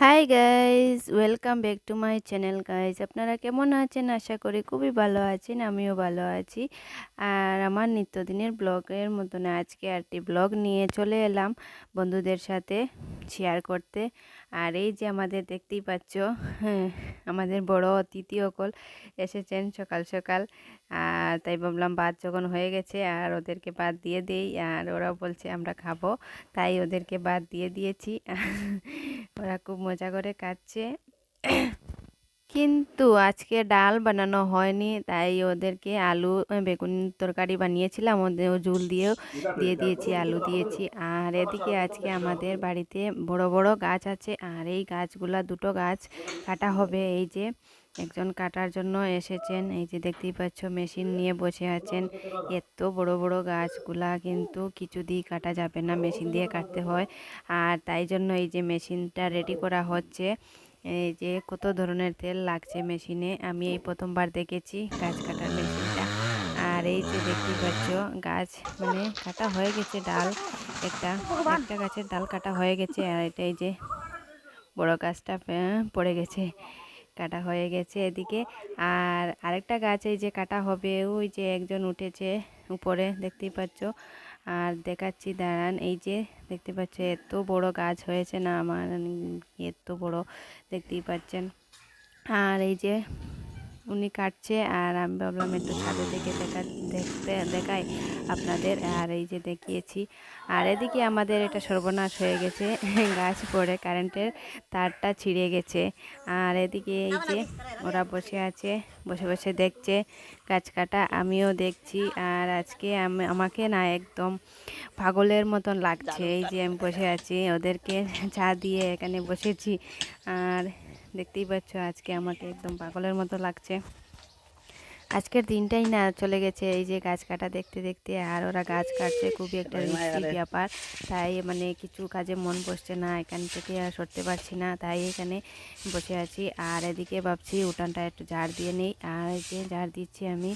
Hi guys welcome back to my channel guys আপনারা কেমন আছেন? আশা করি খুবই ভালো আছেন আমিও ভালো আছি। আর আমার নিত্যদিনের ব্লগের মতন আজকে আরটি ব্লগ নিয়ে চলে এলাম বন্ধুদের সাথে শেয়ার করতে। আর এই যে আমাদের দেখতেই পাচ্ছ হ্যাঁ, আমাদের বড় অতিথি অকল এসেছেন সকাল সকাল। আর তাই ভাবলাম ভাত যখন হয়ে গেছে আর ওদেরকে ভাত দিয়ে দেই আর ওরা বলছে আমরা খাব। তাই ওদেরকে ভাত দিয়ে দিয়েছি। ওরা খুব মজা করে কাটছে কিন্তু আজকে ডাল বানানো হয়নি, তাই ওদেরকে আলু বেগুন তরকারি বানিয়েছিলাম। ওদের ঝুল দিয়েও দিয়ে দিয়েছি, আলু দিয়েছি। আর এদিকে আজকে আমাদের বাড়িতে বড় বড় গাছ আছে। আর এই গাছগুলা দুটো গাছ কাটা হবে। এই যে একজন কাটার জন্য এসেছেন। এই যে দেখতেই পাচ্ছ, মেশিন নিয়ে বসে আছেন। এত বড় বড় গাছগুলা কিন্তু কিছু দিয়ে কাটা যাবে না, মেশিন দিয়ে কাটতে হয়। আর তাই জন্য এই যে মেশিনটা রেডি করা হচ্ছে। এই যে কত ধরনের তেল লাগছে মেশিনে, আমি এই প্রথমবার দেখেছি গাছ কাটার মেশিনটা। আর এই যে দেখতেই পাচ্ছ, গাছ মানে কাটা হয়ে গেছে ডাল, একটা একটা গাছের ডাল কাটা হয়ে গেছে, আর এটা এই যে বড় গাছটা পড়ে গেছে, কাটা হয়ে গেছে এদিকে। আর আরেকটা গাছ এই যে কাটা হবে, ওই যে একজন উঠেছে উপরে, দেখতেই পাচ্ছ। আর দেখাচ্ছি, দাঁড়ান, এই যে দেখতে পাচ্ছ, এত বড় গাছ হয়েছে না আমার এত বড়, দেখতেই পাচ্ছেন। আর এই যে উনি কাটছে আর আমি ভাবলাম একটু ছাদে থেকে দেখা, দেখতে, দেখাই আপনাদের। আর এই যে দেখিয়েছি। আর এদিকে আমাদের এটা সর্বনাশ হয়ে গেছে, গাছ পড়ে, কারেন্টের তারটা ছিঁড়ে গেছে। আর এদিকে এই যে ওরা বসে আছে, বসে বসে দেখছে গাছ কাটা, আমিও দেখছি। আর আজকে আমি, আমাকে না একদম পাগলের মতন লাগছে। এই যে আমি বসে আছি, ওদেরকে চা দিয়ে এখানে বসেছি। আর দেখতেই পাচ্ছ আজকে আমাকে একদম পাগলের মতো লাগছে। আজকের দিনটাই না চলে গেছে এই যে গাছ কাটা দেখতে দেখতে আর ওরা গাছ কাটছে খুবই একটা রিস্কি ব্যাপার। তাই মানে কিছু কাজে মন বসছে না এখান থেকে আর সরতে পারছি না তাই এখানে বসে আছি। আর এদিকে ভাবছি উঠানটা একটু ঝাড় দিয়ে নেই আর এই যে ঝাড় দিচ্ছি আমি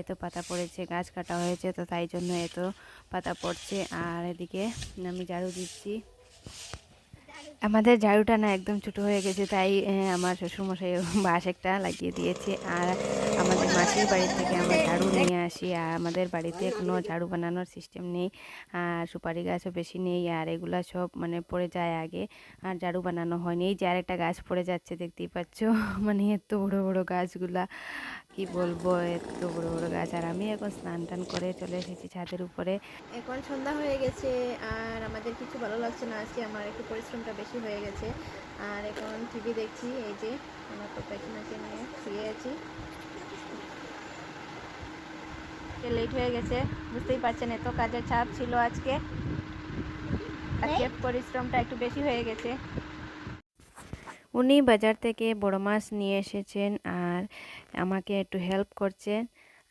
এত পাতা পড়েছে গাছ কাটা হয়েছে তো তাই জন্য এত পাতা পড়ছে। আর এদিকে আমি ঝাড়ু দিচ্ছি। আমাদের ঝাড়ুটা না একদম ছোটো হয়ে গেছে, তাই আমার শ্বশুরমশাই বাঁশ একটা লাগিয়ে দিয়েছে। আর আমাদের মাসির বাড়ি থেকে আমরা ঝাড়ু নিয়ে আসি, আর আমাদের বাড়িতে কোনো ঝাড়ু বানানোর সিস্টেম নেই, আর সুপারি গাছও বেশি নেই, আর এগুলা সব মানে পড়ে যায় আগে, আর ঝাড়ু বানানো হয়নি। এই যে আরেকটা গাছ পড়ে যাচ্ছে, দেখতেই পাচ্ছ মানে এত বড় বড় গাছগুলা, কি বলব, এত বড় বড় গাছ। আর আমি এখন স্নান টান করে চলে এসেছি ছাদের উপরে। এখন সন্ধ্যা হয়ে গেছে, আর আমাদের কিছু ভালো লাগছে না, আজকে আমার একটু পরিশ্রমটা বেশি হয়ে গেছে। আর এখন টিভি দেখছি, এই যে আমার তো প্রফেশনাকে নিয়ে শুয়ে আছি। লেট হয়ে গেছে বুঝতেই পারছেন এত কাজের চাপ ছিল আজকে। আজকে পরিশ্রমটা একটু বেশি হয়ে গেছে। উনি বাজার থেকে বড় মাছ নিয়ে এসেছেন আর আমাকে একটু হেল্প করছেন।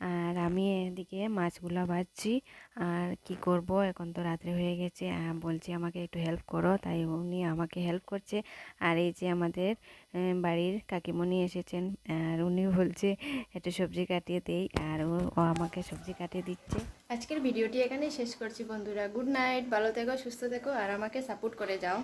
আর আমি এদিকে মাছগুলো ভাজছি। আর কি করব? এখন তো রাত্রে হয়ে গেছে। বলছি আমাকে একটু হেল্প করো। তাই উনি আমাকে হেল্প করছে। আর এই যে আমাদের বাড়ির কাকিমণি এসেছেন। আর উনি বলছে, একটু সবজি কাটিয়ে দেই। আর ও আমাকে সবজি কাটিয়ে দিচ্ছে। আজকের ভিডিওটি এখানেই শেষ করছি বন্ধুরা। গুড নাইট, ভালো থেকো, সুস্থ থেকো, আর আমাকে সাপোর্ট করে যাও।